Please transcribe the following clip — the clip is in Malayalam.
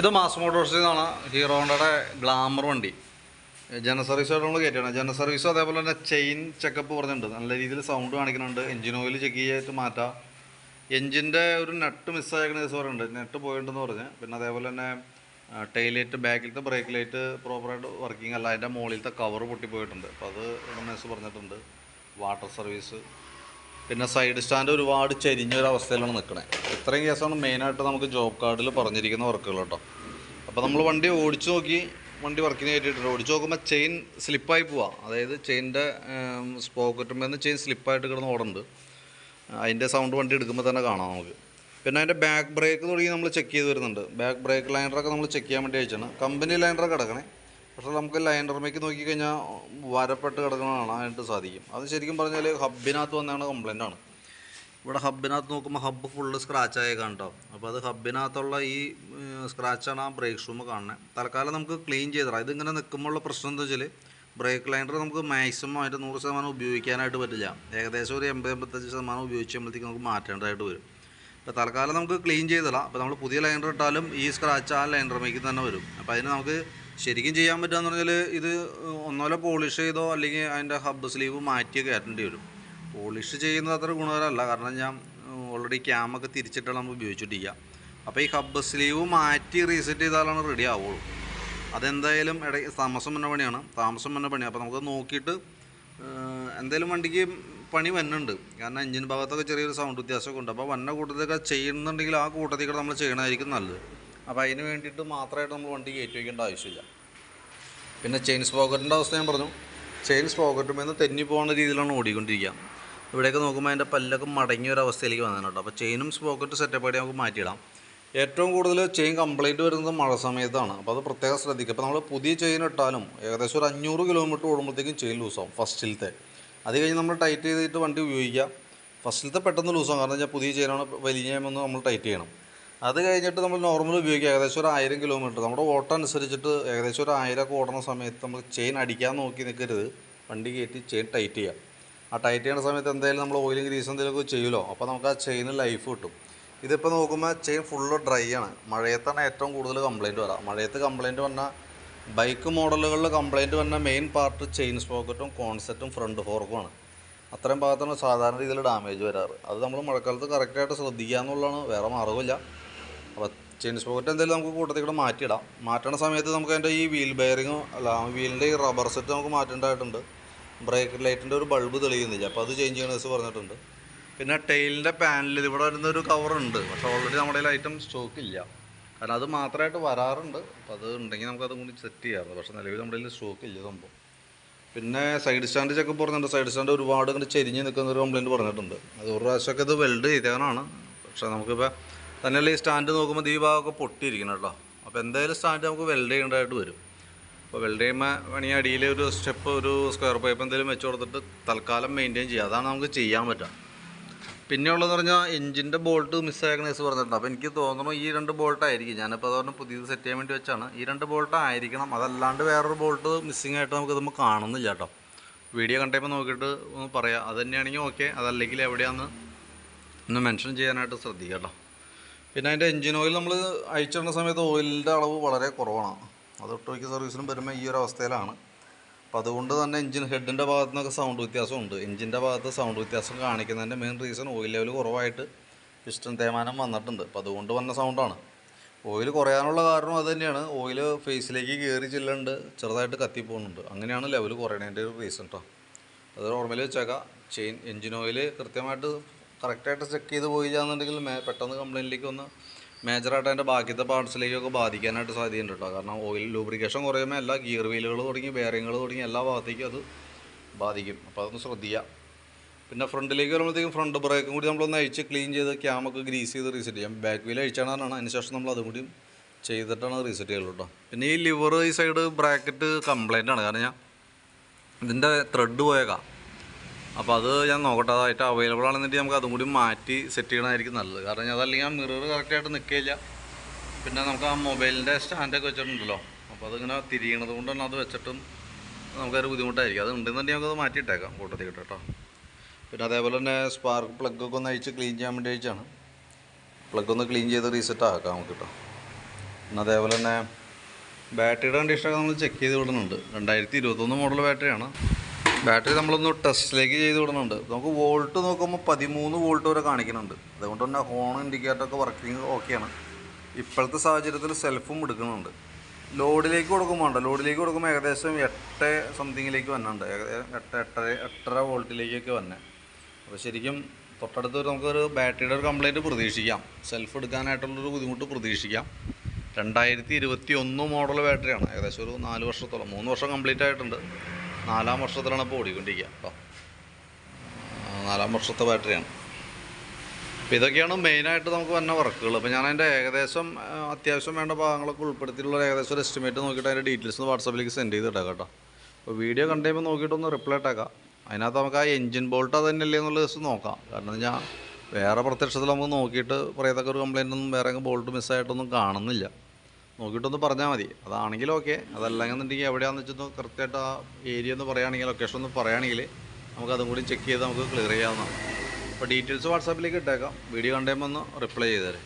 ഇത് മാസ് മോട്ടോഴ്സിൽ നിന്നാണ് ഹീറോ ഹോണ്ടയുടെ ഗ്ലാമർ വണ്ടി. ജന സർവീസായിട്ട് നമ്മൾ കയറ്റിയാണ്. ജന സർവീസും അതേപോലെ തന്നെ ചെയിൻ ചെക്കപ്പ് പറഞ്ഞിട്ടുണ്ട്. നല്ല രീതിയിൽ സൗണ്ട് കാണിക്കുന്നുണ്ട്. എഞ്ചിൻ ഓയിൽ ചെക്ക് ചെയ്തിട്ട് മാറ്റാം. എഞ്ചിന്റെ ഒരു നെട്ട് മിസ്സായിരിക്കുന്ന ദിവസം പറയുന്നുണ്ട്. നെട്ട് പോയിട്ടുണ്ടെന്ന് പറഞ്ഞ്. പിന്നെ അതേപോലെ തന്നെ ടൈൽ ലൈറ്റ് ബാക്കിലത്തെ ബ്രേക്ക് ലൈറ്റ് പ്രോപ്പറായിട്ട് വർക്കിംഗ് അല്ല. അതിന്റെ മുകളിലത്തെ കവർ പൊട്ടിപ്പോയിട്ടുണ്ട്. അപ്പോൾ അത് ഉടമേസ് പറഞ്ഞിട്ടുണ്ട്. വാട്ടർ സർവീസ് പിന്നെ സൈഡ് സ്റ്റാൻഡ് ഒരുപാട് ചരിഞ്ഞൊരവസ്ഥയിലാണ് നിൽക്കുന്നത് ഇത്രയും കേസാണ് മെയിനായിട്ട് നമുക്ക് ജോബ് കാർഡിൽ പറഞ്ഞിരിക്കുന്ന വർക്കുകൾ കേട്ടോ അപ്പോൾ നമ്മൾ വണ്ടി ഓടിച്ചു നോക്കി വണ്ടി വർക്കിന് കയറ്റിയിട്ടുണ്ട് ഓടിച്ചു നോക്കുമ്പോൾ ചെയിൻ സ്ലിപ്പായി പോവാം. അതായത് ചെയിന്റെ സ്പോക്കറ്റുമ്പോൾ നിന്ന് ചെയിൻ സ്ലിപ്പായിട്ട് കിടന്ന് ഓടുന്നുണ്ട് അതിന്റെ സൗണ്ട് വണ്ടി എടുക്കുമ്പോൾ തന്നെ കാണാം നമുക്ക്. പിന്നെ അതിന്റെ ബാക്ക് ബ്രേക്ക് തുടങ്ങി നമ്മൾ ചെക്ക് ചെയ്ത് വരുന്നുണ്ട്. ബാക്ക് ബ്രേക്ക് ലൈനറൊക്കെ നമ്മൾ ചെക്ക് ചെയ്യാൻ വേണ്ടി അയച്ചാണ് കമ്പനി ലൈനറൊക്കെ കിടക്കണേ പക്ഷേ നമുക്ക് ലൈനർമേക്ക് നോക്കിക്കഴിഞ്ഞാൽ വരപ്പെട്ട് കിടക്കണതാണ് കാണാനായിട്ട് സാധിക്കും. അത് ശരിക്കും പറഞ്ഞാൽ ഹബിനകത്ത് വന്നാണ് കംപ്ലൈന്റ് ആണ്. ഇവിടെ ഹബിനകത്ത് നോക്കുമ്പോൾ ഹബ്ബ് ഫുള്ള് സ്ക്രാച്ച് ആയേക്കാണ് കേട്ടോ അപ്പോൾ അത് ഹബിനകത്തുള്ള ഈ സ്ക്രാച്ചാണ് ആ ബ്രേക്ക് ഷൂമ് കാണുന്നത് തൽക്കാലം നമുക്ക് ക്ലീൻ ചെയ്തിടാം ഇതിങ്ങനെ നിൽക്കുമ്പോഴുള്ള പ്രശ്നം എന്താ വെച്ചാൽ ബ്രേക്ക് ലൈനർ നമുക്ക് മാക്സിമം ആയിട്ട് നൂറ് ശതമാനം ഉപയോഗിക്കാനായിട്ട് പറ്റില്ല. ഏകദേശം ഒരു എൺപത് എൺപത്തഞ്ച് ശതമാനം ഉപയോഗിച്ചുമ്പോഴത്തേക്ക് നമുക്ക് മാറ്റേണ്ടതായിട്ട് വരും. അപ്പോൾ തൽക്കാലം നമുക്ക് ക്ലീൻ ചെയ്തിടാം അപ്പോൾ നമ്മൾ പുതിയ ലൈനർ ഇട്ടാലും ഈ സ്ക്രാച്ച് ആ ലൈനർ മേക്കിൽ തന്നെ വരും. അപ്പോൾ അതിന് നമുക്ക് ശരിക്കും ചെയ്യാൻ പറ്റുകയെന്ന് പറഞ്ഞാൽ ഇത് ഒന്നോലെ പോളിഷ് ചെയ്തോ അല്ലെങ്കിൽ അതിന്റെ ഹബ്ബ് സ്ലീവ് മാറ്റിയോ കയറ്റേണ്ടി വരും. പോളിഷ് ചെയ്യുന്നത് അത്ര ഗുണകരമല്ല. കാരണം ഞാൻ ഓൾറെഡി ക്യാമൊക്കെ തിരിച്ചിട്ടാണ് നമ്മൾ ഉപയോഗിച്ചിട്ടില്ല അപ്പോൾ ഈ ഹബ്ബ് സ്ലീവ് മാറ്റി റീസെറ്റ് ചെയ്താലാണ് റെഡി ആവുള്ളൂ. അതെന്തായാലും ഇട താമസം വന്ന പണിയാണ്. താമസം വന്ന പണിയാണ് അപ്പോൾ നമുക്ക് നോക്കിയിട്ട് എന്തായാലും വണ്ടിക്ക് പണി വന്നുണ്ട് കാരണം എഞ്ചിൻ ഭാഗത്തൊക്കെ ചെറിയൊരു സൗണ്ട് വ്യത്യാസമൊക്കെ ഉണ്ട്. അപ്പോൾ വന്ന കൂട്ടത്തിലൊക്കെ ചെയ്യുന്നുണ്ടെങ്കിൽ ആ കൂട്ടത്തിൽ കൂടെ നമ്മൾ ചെയ്യണമായിരിക്കും നല്ലത്. അപ്പോൾ അതിന് വേണ്ടിയിട്ട് മാത്രമായിട്ട് നമ്മൾ വണ്ടി കയറ്റി വയ്ക്കേണ്ട ആവശ്യമില്ല. പിന്നെ ചെയിൻ സ്പോക്കറ്റിന്റെ അവസ്ഥ ഞാൻ പറഞ്ഞു. ചെയിൻ സ്പോക്കറ്റും നിന്ന് തെന്നി പോകുന്ന രീതിയിലാണ് ഓടിക്കൊണ്ടിരിക്കുക ഇവിടെയൊക്കെ നോക്കുമ്പോൾ അതിന്റെ പല്ലൊക്കെ മടങ്ങിയ ഒരു അവസ്ഥയിലേക്ക് വന്നിട്ടുണ്ട് കേട്ടോ. അപ്പോൾ ചെയിനും സ്പോക്കറ്റ് സെറ്റപ്പ് ആയിട്ട് നമുക്ക് മാറ്റിയിടാം. ഏറ്റവും കൂടുതൽ ചെയിൻ കംപ്ലൈന്റ് വരുന്നത് മഴ സമയത്താണ്. അപ്പോൾ അത് പ്രത്യേകം ശ്രദ്ധിക്കുക. അപ്പോൾ നമ്മൾ പുതിയ ചെയിൻ ഇട്ടാലും ഏകദേശം ഒരു അഞ്ഞൂറ് കിലോമീറ്റർ ഓടുമ്പോഴത്തേക്കും ചെയിൻ ലൂസാവും ഫസ്റ്റിലത്തെ അത് കഴിഞ്ഞ് നമ്മൾ ടൈറ്റ് ചെയ്തിട്ട് വണ്ടി ഉപയോഗിക്കുക. ഫസ്റ്റിലത്തെ പെട്ടെന്ന് ലൂസാവും കാരണം വെച്ചാൽ പുതിയ ചെയിനാണ് വലിയ നമ്മൾ ടൈറ്റ് ചെയ്യണം. അത് കഴിഞ്ഞിട്ട് നമ്മൾ നോർമൽ ഉപയോഗിക്കുക. ഏകദേശം ഒരു ആയിരം കിലോമീറ്റർ നമ്മുടെ ഓട്ടം അനുസരിച്ചിട്ട് ഏകദേശം ഒരു ആയിരമൊക്കെ ഓടുന്ന സമയത്ത് നമ്മൾ ചെയിൻ അടിക്കാൻ നോക്കി നിൽക്കരുത് വണ്ടി കയറ്റി ചെയിൻ ടൈറ്റ് ചെയ്യുക ആ ടൈറ്റ് ചെയ്യുന്ന സമയത്ത് എന്തായാലും നമ്മൾ ഓയിലും ഗ്രീസ് എന്തെങ്കിലുമൊക്കെ ചെയ്യുമല്ലോ. അപ്പോൾ നമുക്ക് ആ ചെയിന് ലൈഫ് കിട്ടും. ഇതിപ്പോൾ നോക്കുമ്പോൾ ചെയിൻ ഫുള്ള് ഡ്രൈ ആണ്. മഴയത്താണ് ഏറ്റവും കൂടുതൽ കംപ്ലയിന്റ് വരാം. മഴയത്ത് കംപ്ലയിന്റ് വന്നാൽ ബൈക്ക് മോഡലുകളിൽ കംപ്ലയിന്റ് വന്ന മെയിൻ പാർട്ട് ചെയിൻ സ്പോക്കറ്റും കോൺസെറ്റും ഫ്രണ്ട് ഫോർക്കുമാണ് അത്രയും ഭാഗത്താണ് സാധാരണ രീതിയിൽ ഡാമേജ് വരാറ്. അത് നമ്മൾ മഴക്കാലത്ത് കറക്റ്റായിട്ട് ശ്രദ്ധിക്കുക എന്നുള്ളതാണ്. വേറെ മാർഗമില്ല അപ്പോൾ ചെയിൻ സ്പോക്കറ്റ് എന്തായാലും നമുക്ക് കൂട്ടത്തിൽ കൂടെ മാറ്റിയിടാം. മാറ്റണ സമയത്ത് നമുക്ക് അതിന്റെ ഈ വീൽ ബെയറിങ്ങും അല്ല വീലിന്റെ ഈ റബ്ബർ സെറ്റ് നമുക്ക് മാറ്റേണ്ടതായിട്ടുണ്ട്. ബ്രേക്ക് ലൈറ്റിന്റെ ഒരു ബൾബ് തെളിയുന്നില്ല. അപ്പോൾ അത് ചേഞ്ച് ചെയ്യണ ദിവസം പറഞ്ഞിട്ടുണ്ട്. പിന്നെ ടെയിലിന്റെ പാനലിൽ ഇവിടെ വരുന്ന ഒരു കവറുണ്ട് പക്ഷേ ഓൾറെഡി നമ്മുടെ കയ്യിൽ ഐറ്റം സ്റ്റോക്ക് ഇല്ല. കാരണം അത് മാത്രമായിട്ട് വരാറുണ്ട്. അപ്പോൾ അത് ഉണ്ടെങ്കിൽ നമുക്ക് അതും കൂടി സെറ്റ് ചെയ്യാറുണ്ട് പക്ഷേ നിലവിൽ നമ്മുടെ കയ്യിൽ സ്റ്റോക്ക് ഇല്ല സംഭവം. പിന്നെ സൈഡ് സ്റ്റാൻഡ് ചെക്ക് പറഞ്ഞിട്ടുണ്ട്. സൈഡ് സ്റ്റാൻഡ് ഒരുപാട് ഇങ്ങനെ ചെരിഞ്ഞ് നിൽക്കുന്ന ഒരു കംപ്ലയിന്റ് പറഞ്ഞിട്ടുണ്ട്. അത് ഒരു പ്രാവശ്യമൊക്കെ ഇത് വെൽഡ് ചെയ്തവനാണ് പക്ഷേ നമുക്കിപ്പോൾ തന്നെയല്ല ഈ സ്റ്റാൻഡ് നോക്കുമ്പോൾ ഭാഗമൊക്കെ പൊട്ടിയിരിക്കണം കേട്ടോ. അപ്പോൾ എന്തായാലും സ്റ്റാൻഡ് നമുക്ക് വെൽഡ് ചെയ്യേണ്ടതായിട്ട് വരും. അപ്പോൾ വെൽഡ് ചെയ്യുമ്പോൾ വേണമെങ്കിൽ അടിയിൽ ഒരു സ്റ്റെപ്പ് ഒരു സ്ക്വയർ പൈപ്പ് എന്തെങ്കിലും വെച്ച് കൊടുത്തിട്ട് തൽക്കാലം മെയിന്റെയിൻ ചെയ്യുക അതാണ് നമുക്ക് ചെയ്യാൻ പറ്റുക പിന്നെ ഉള്ളതെന്ന് പറഞ്ഞാൽ എഞ്ചിന്റെ ബോൾട്ട് മിസ്സായേക്കണ കേസ് പറഞ്ഞിട്ടുണ്ട്. അപ്പോൾ എനിക്ക് തോന്നുന്നു ഈ രണ്ട് ബോൾട്ടായിരിക്കും ഞാനിപ്പോൾ അതുകൊണ്ട് പുതിയത് സെറ്റ് ചെയ്യാൻ വേണ്ടി വെച്ചാണ്. ഈ രണ്ട് ബോൾട്ട് ആയിരിക്കണം. അതല്ലാണ്ട് വേറൊരു ബോൾട്ട് മിസ്സിങ് ആയിട്ട് നമുക്ക് ഇതുമ്പോൾ കാണുന്നില്ല കേട്ടോ. വീഡിയോ കണ്ടപ്പോൾ നോക്കിയിട്ട് ഒന്ന് പറയാം. അത് തന്നെയാണെങ്കിൽ ഓക്കെ അതല്ലെങ്കിൽ എവിടെയാണെന്ന് ഒന്ന് മെൻഷൻ ചെയ്യാനായിട്ട് ശ്രദ്ധിക്കാം കേട്ടോ. പിന്നെ അതിന്റെ എഞ്ചിൻ ഓയിൽ നമ്മൾ അയച്ചിടുന്ന സമയത്ത് ഓയിലിന്റെ അളവ് വളരെ കുറവാണ്. അത് ഒട്ടുമിക്ക സർവീസിനും വരുമ്പോൾ ഈ ഒരു അവസ്ഥയിലാണ്. അപ്പം അതുകൊണ്ട് തന്നെ എഞ്ചിൻ ഹെഡിന്റെ ഭാഗത്തു നിന്നൊക്കെ സൗണ്ട് വ്യത്യാസമുണ്ട്. എഞ്ചിന്റെ ഭാഗത്ത് സൗണ്ട് വ്യത്യാസം കാണിക്കുന്നതിന്റെ മെയിൻ റീസൺ ഓയിൽ ലെവൽ കുറവായിട്ട് പിസ്റ്റൺ തേമാനം വന്നിട്ടുണ്ട്. അപ്പം അതുകൊണ്ട് വന്ന സൗണ്ടാണ്. ഓയിൽ കുറയാനുള്ള കാരണം അത് തന്നെയാണ്. ഓയിൽ ഫേസിലേക്ക് കയറി ചെല്ലുന്നുണ്ട് ചെറുതായിട്ട് കത്തിപ്പോകുന്നുണ്ട്. അങ്ങനെയാണ് ലെവൽ കുറയണതിന്റെ ഒരു റീസൺ കേട്ടോ അത് നോർമലി വെച്ചേക്കാം. ചെയിൻ എഞ്ചിൻ ഓയിൽ കൃത്യമായിട്ട് കറക്റ്റായിട്ട് ചെക്ക് ചെയ്ത് പോയില്ലാന്നുണ്ടെങ്കിൽ മേ പെട്ടെന്ന് കംപ്ലയിന്റിലേക്ക് വന്ന് മേജറായിട്ട് അതിന്റെ ബാക്കിയത്തെ പാർട്സിലേക്കൊക്കെ ബാധിക്കാനായിട്ട് സാധ്യതയുണ്ട് കേട്ടോ കാരണം ഓയിൽ ലൂബ്രിക്കേഷൻ കുറയുമ്പോൾ എല്ലാ ഗിയർ വീലുകൾ തുടങ്ങി ബെയറിങ്ങൾ തുടങ്ങി എല്ലാ ഭാഗത്തേക്കും അത് ബാധിക്കും. അപ്പോൾ അതൊന്ന് ശ്രദ്ധിക്കുക പിന്നെ ഫ്രണ്ടിലേക്ക് വരുമ്പോഴത്തേക്കും ഫ്രണ്ട് ബ്രേക്കും കൂടി നമ്മളൊന്ന് അഴിച്ച് ക്ലീൻ ചെയ്ത് ക്യാമൊക്കെ ഗ്രീസ് ചെയ്ത് റീസെറ്റ് ചെയ്യാം. ബാക്ക് വീൽ അഴിച്ചാണെന്നാണ് അതിനുശേഷം നമ്മൾ അതും കൂടി ചെയ്തിട്ടാണ് റീസെറ്റ് ചെയ്യുള്ളൂ കേട്ടോ പിന്നെ ഈ ലിവർ ഈ സൈഡ് ബ്രാക്കറ്റ് കംപ്ലൈന്റ് ആണ്. കാരണം ഞാൻ ഇതിന്റെ ത്രെഡ് പോയേക്കാം. അപ്പോൾ അത് ഞാൻ നോക്കട്ടെ. അതായിട്ട് അവൈലബിൾ ആണെന്നിട്ട് നമുക്ക് അതും കൂടി മാറ്റി സെറ്റ് ചെയ്യണമായിരിക്കും നല്ലത്. കാരണം അതല്ലെങ്കിൽ ആ മിറർ കറക്റ്റായിട്ട് നിൽക്കില്ല പിന്നെ നമുക്ക് ആ മൊബൈലിന്റെ സ്റ്റാൻഡൊക്കെ വെച്ചിട്ടുണ്ടല്ലോ. അപ്പോൾ അതിങ്ങനെ തിരിയണത് കൊണ്ട് തന്നെ അത് വെച്ചിട്ടും നമുക്കൊരു ബുദ്ധിമുട്ടായിരിക്കും. അത് ഉണ്ടെന്നുണ്ടെങ്കിൽ നമുക്കത് മാറ്റിയിട്ടേക്കാം കൂട്ടത്തിൽ കിട്ടും. പിന്നെ അതേപോലെ തന്നെ സ്പാർക്ക് പ്ലഗ് ഒക്കെ ഒന്ന് അഴിച്ച് ക്ലീൻ ചെയ്യാൻ വേണ്ടി അയച്ചാണ് പ്ലഗ് ഒന്ന് ക്ലീൻ ചെയ്ത് റീസെറ്റ് ആക്കാം നമുക്ക് കേട്ടോ. പിന്നെ അതേപോലെ തന്നെ ബാറ്ററിയുടെ കണ്ടീഷനൊക്കെ നമ്മൾ ചെക്ക് ചെയ്ത് വിടുന്നുണ്ട്. രണ്ടായിരത്തി ഇരുപത്തൊന്ന് മോഡൽ ബാറ്ററിയാണ് ബാറ്ററി നമ്മളൊന്ന് ടെസ്റ്റിലേക്ക് ചെയ്ത് വിടുന്നുണ്ട്. നമുക്ക് വോൾട്ട് നോക്കുമ്പോൾ പതിമൂന്ന് വോൾട്ട് വരെ കാണിക്കുന്നുണ്ട്. അതുകൊണ്ട് തന്നെ ഹോൺ ഇൻഡിക്കേറ്ററൊക്കെ വർക്കിംഗ് ഓക്കെയാണ് ഇപ്പോഴത്തെ സാഹചര്യത്തിൽ സെൽഫും എടുക്കുന്നുണ്ട്. ലോഡിലേക്ക് കൊടുക്കുമ്പോൾ ലോഡിലേക്ക് കൊടുക്കുമ്പോൾ ഏകദേശം എട്ട് സംതിങ്ങിലേക്ക് വന്നുണ്ട് എട്ട് എട്ടര എട്ടര വോൾട്ടിലേക്കൊക്കെ വന്നെ. അപ്പോൾ ശരിക്കും തൊട്ടടുത്ത് നമുക്കൊരു ബാറ്ററിയുടെ ഒരു കംപ്ലയിന്റ് പ്രതീക്ഷിക്കാം. സെൽഫ് എടുക്കാനായിട്ടുള്ളൊരു ബുദ്ധിമുട്ട് പ്രതീക്ഷിക്കാം. രണ്ടായിരത്തി ഇരുപത്തി ഒന്ന് മോഡൽ ബാറ്ററിയാണ്. ഏകദേശം ഒരു നാല് വർഷത്തോളം മൂന്ന് വർഷം കംപ്ലീറ്റ് ആയിട്ടുണ്ട്. നാലാം വർഷത്തിലാണ് ഇപ്പോൾ ഓടിക്കൊണ്ടിരിക്കുക. അപ്പോൾ നാലാം വർഷത്തെ ബാറ്ററിയാണ് അപ്പോൾ ഇതൊക്കെയാണ് മെയിനായിട്ട് നമുക്ക് വന്ന വർക്കുകൾ അപ്പോൾ ഞാൻ അതിന്റെ ഏകദേശം അത്യാവശ്യം വേണ്ട ഭാഗങ്ങളൊക്കെ ഉൾപ്പെടുത്തിയിട്ടുള്ള ഏകദേശം ഒരു എസ്റ്റിമേറ്റ് നോക്കിയിട്ട് അതിന്റെ ഡീറ്റെയിൽസ് വാട്സാപ്പിലേക്ക് സെൻഡ് ചെയ്തിട്ടേക്കാം കേട്ടോ അപ്പോൾ വീഡിയോ കണ്ടു കഴിയുമ്പോൾ നോക്കിയിട്ടൊന്ന് റിപ്ലൈ ഇട്ടേക്കാം. അതിനകത്ത് നമുക്ക് ആ എഞ്ചിൻ ബോൾട്ട് അത് തന്നെയല്ലേ എന്നുള്ളത് ദിവസം നോക്കാം. കാരണം ഞാൻ വേറെ പ്രത്യക്ഷത്തിൽ നമുക്ക് നോക്കിയിട്ട് പറയത്തക്ക ഒരു കംപ്ലയിന്റ് ഒന്നും വേറെ ബോൾട്ട് മിസ്സായിട്ടൊന്നും കാണുന്നില്ല. നോക്കിയിട്ടൊന്ന് പറഞ്ഞാൽ മതി. അതാണെങ്കിൽ ഓക്കെ അതല്ലെന്നുണ്ടെങ്കിൽ എവിടെയാണെന്ന് വെച്ചൊന്ന് കറക്റ്റായിട്ട് ആ ഏരിയ ഒന്ന് പറയുകയാണെങ്കിൽ ലൊക്കേഷൻ ഒന്ന് പറയുകയാണെങ്കിൽ നമുക്ക് അതും കൂടി ചെക്ക് ചെയ്ത് നമുക്ക് ക്ലിയർ ചെയ്യാവുന്നതാണ്. അപ്പോൾ ഡീറ്റെയിൽസ് വാട്സാപ്പിലേക്ക് ഇട്ടേക്കാം. വീഡിയോ കണ്ടുമ്പോൾ ഒന്ന് റിപ്ലൈ ചെയ്തേരെ